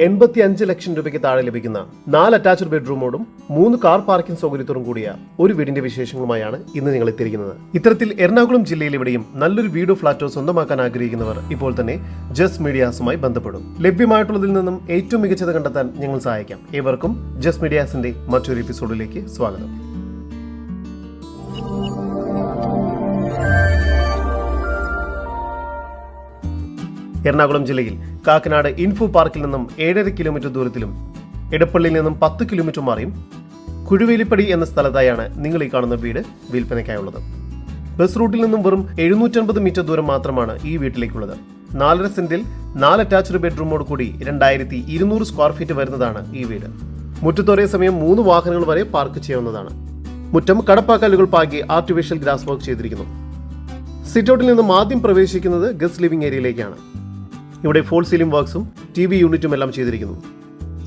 എൺപത്തി അഞ്ച് ലക്ഷം രൂപയ്ക്ക് താഴെ ലഭിക്കുന്ന നാല് അറ്റാച്ച്ഡ് ബെഡ്റൂമോടും മൂന്ന് കാർ പാർക്കിംഗ് സൗകര്യത്തോടും കൂടിയ ഒരു വീടിന്റെ വിശേഷങ്ങളുമായാണ് ഇന്ന് നിങ്ങൾ എത്തിയിരിക്കുന്നത്. ഇത്തരത്തിൽ എറണാകുളം ജില്ലയിൽ ഇവിടെയും നല്ലൊരു വീടോ ഫ്ളാറ്റോ സ്വന്തമാക്കാൻ ആഗ്രഹിക്കുന്നവർ ഇപ്പോൾ തന്നെ ജസ് മീഡിയാസുമായി ബന്ധപ്പെടും. ലഭ്യമായിട്ടുള്ളതിൽ നിന്നും ഏറ്റവും മികച്ചത് കണ്ടെത്താൻ ഞങ്ങൾ സഹായിക്കാം. ഏവർക്കും ജസ് മീഡിയാസിന്റെ മറ്റൊരു എപ്പിസോഡിലേക്ക് സ്വാഗതം. എറണാകുളം ജില്ലയിൽ കാക്കനാട് ഇൻഫോ പാർക്കിൽ നിന്നും ഏഴര കിലോമീറ്റർ ദൂരത്തിലും എടപ്പള്ളിയിൽ നിന്നും പത്ത് കിലോമീറ്റർ മാറിയും കുഴുവേലിപ്പടി എന്ന സ്ഥലത്തായാണ് നിങ്ങൾ ഈ കാണുന്ന വീട് വിൽപ്പനയ്ക്കായുള്ളത്. ബസ് റൂട്ടിൽ നിന്നും വെറും എഴുന്നൂറ്റൻപത് മീറ്റർ ദൂരം മാത്രമാണ് ഈ വീട്ടിലേക്കുള്ളത്. നാലര സെന്റിൽ നാല് അറ്റാച്ച്ഡ് ബെഡ്റൂമോട് കൂടി രണ്ടായിരത്തി ഇരുന്നൂറ് സ്ക്വയർ ഫീറ്റ് വരുന്നതാണ് ഈ വീട്. മുറ്റത്തൊരേ സമയം മൂന്ന് വാഹനങ്ങൾ വരെ പാർക്ക് ചെയ്യാവുന്നതാണ്. മുറ്റം കടപ്പാക്കല്ലുകൾ പാകി ആർട്ടിഫിഷ്യൽ ഗ്രാസ് വർക്ക് ചെയ്തിരിക്കുന്നു. സിറ്റൗട്ടിൽ നിന്നും ആദ്യം പ്രവേശിക്കുന്നത് ഗസ്റ്റ് ലിവിംഗ് ഏരിയയിലേക്കാണ്. ഇവിടെ ഫോൾ സീലിംഗ് വർക്ക്സും ടി വി യൂണിറ്റും എല്ലാം ചെയ്തിരിക്കുന്നത്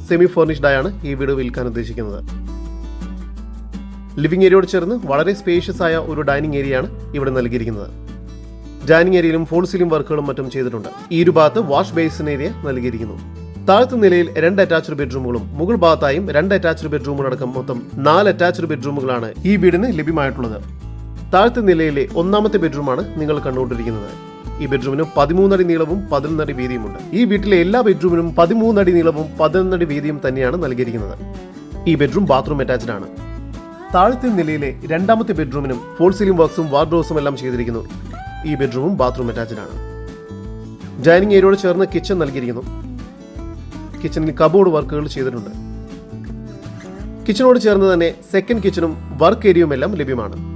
സെമി ഫർണിഷ്ഡ് ആയാണ് ഈ വീട് വിൽക്കാൻ ഉദ്ദേശിക്കുന്നത്. ലിവിംഗ് ഏരിയയോട് ചേർന്ന് വളരെ സ്പേഷ്യസ് ആയ ഒരു ഡൈനിങ് ഏരിയയാണ് ഇവിടെ നൽകിയിരിക്കുന്നത്. ഡൈനിങ് ഏരിയയിലും ഫോൾ സീലിംഗ് വർക്കുകളും മറ്റും ചെയ്തിട്ടുണ്ട്. ഈ ഒരു ഭാഗത്ത് വാഷ് ബേസിൻ ഏരിയ നൽകിയിരിക്കുന്നു. താഴത്തെ നിലയിൽ രണ്ട് അറ്റാച്ച്ഡ് ബെഡ്റൂമുകളും മുകൾ ഭാഗത്തായും രണ്ട് അറ്റാച്ച്ഡ് ബെഡ്റൂമുകളടക്കം മൊത്തം നാല് അറ്റാച്ച്ഡ് ബെഡ്റൂമുകളാണ് ഈ വീടിന് ലഭ്യമായിട്ടുള്ളത്. താഴത്തെ നിലയിലെ ഒന്നാമത്തെ ബെഡ്റൂമാണ് നിങ്ങൾ കണ്ടുകൊണ്ടിരിക്കുന്നത്. ഈ ബെഡ്റൂമിന് പതിമൂന്നടി നീളവും പതിനൊന്നടി വീതിയുമുണ്ട്. ഈ വീട്ടിലെ എല്ലാ ബെഡ്റൂമിനും പതിമൂന്നടി നീളവും പതിനൊന്നടി വീതിയും തന്നെയാണ് നൽകിയിരിക്കുന്നത്. ഈ ബെഡ്റൂം ബാത്റൂം അറ്റാച്ച്ഡ് ആണ്. താഴത്തെ നിലയിലെ രണ്ടാമത്തെ ബെഡ്റൂമിനും ഫോൾ സീലിംഗ് വർക്ക്സും വാർഡ്രോസും എല്ലാം ചെയ്തിരിക്കുന്നു. ഈ ബെഡ്റൂമും ബാത്റൂം അറ്റാച്ച്ഡ് ആണ്. ഡൈനിങ് ഏരിയയോട് ചേർന്ന് കിച്ചൺ നൽകിയിരിക്കുന്നു. കിച്ചണിൽ കബോർഡ് വർക്കുകൾ ചെയ്തിട്ടുണ്ട്. കിച്ചണോട് ചേർന്ന് തന്നെ സെക്കൻഡ് കിച്ചണും വർക്ക് ഏരിയയും എല്ലാം ലഭ്യമാണ്.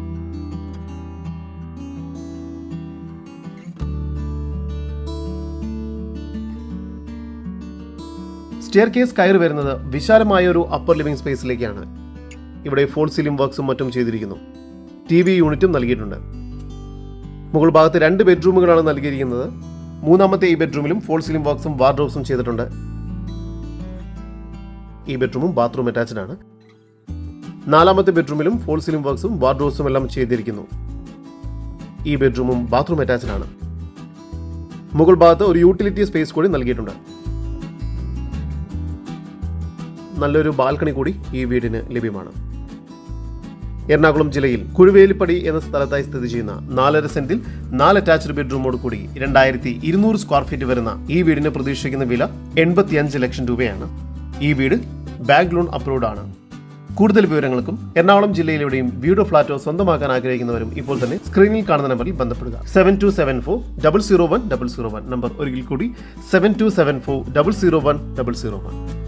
സ്റ്റെയർ കേസ് കയറി വരുന്നത് വിശാലമായ ഒരു അപ്പർ ലിവിംഗ് സ്പേസിലേക്കാണ് ഇവിടെ ഫോൾ സീലിംഗ് വർക്ക്സും മറ്റും ചെയ്തിരിക്കുന്നു. ടി വി യൂണിറ്റും നൽകിയിട്ടുണ്ട്. മുകൾ ഭാഗത്ത് രണ്ട് ബെഡ്റൂമുകളാണ് നൽകിയിരിക്കുന്നത്. മൂന്നാമത്തെ ഈ ബെഡ്റൂമിലും ഫോൾ സീലിംഗ് വർക്ക്സും വാർഡ്രോബ്സും ചെയ്തിട്ടുണ്ട്. ഈ ബെഡ്റൂമും ബാത്റൂം അറ്റാച്ച്ഡ് ആണ്. നാലാമത്തെ ബെഡ്റൂമിലും ഫോൾ സീലിംഗ് വർക്ക്സും വാർഡ്രോബ്സും എല്ലാം ചെയ്തിരിക്കുന്നു. ഈ ബെഡ്റൂമും ബാത്റൂം അറ്റാച്ച്ഡ് ആണ്. മുകൾ ഭാഗത്ത് ഒരു യൂട്ടിലിറ്റി സ്പേസ് കൂടി നൽകിയിട്ടുണ്ട്. നല്ലൊരു ബാൽക്കണി കൂടി ഈ വീടിന് ലഭ്യമാണ്. എറണാകുളം ജില്ലയിൽ കുഴുവേലിപ്പടി എന്ന സ്ഥലത്തായി സ്ഥിതി ചെയ്യുന്ന നാലര സെന്റിൽ നാല് അറ്റാച്ച്ഡ് ബെഡ്റൂമോട് കൂടി രണ്ടായിരത്തി ഇരുന്നൂറ് സ്ക്വയർ ഫീറ്റ് വരുന്ന ഈ വീടിന് പ്രതീക്ഷിക്കുന്ന വില എൺപത്തിയഞ്ച് ലക്ഷം രൂപയാണ്. ഈ വീട് ബാങ്ക് ലോൺ അപ്രൂവ്ഡ് ആണ്. കൂടുതൽ വിവരങ്ങൾക്കും എറണാകുളം ജില്ലയിലെവിടെയും വീടോ ഫ്ളാറ്റോ സ്വന്തമാക്കാൻ ആഗ്രഹിക്കുന്നവരും ഇപ്പോൾ തന്നെ സ്ക്രീനിൽ കാണുന്ന നമ്പറിൽ ബന്ധപ്പെടുക. Seven two seven four double zero one double zero one number ഒരിക്കൽ കൂടി seven two seven four double zero one double zero one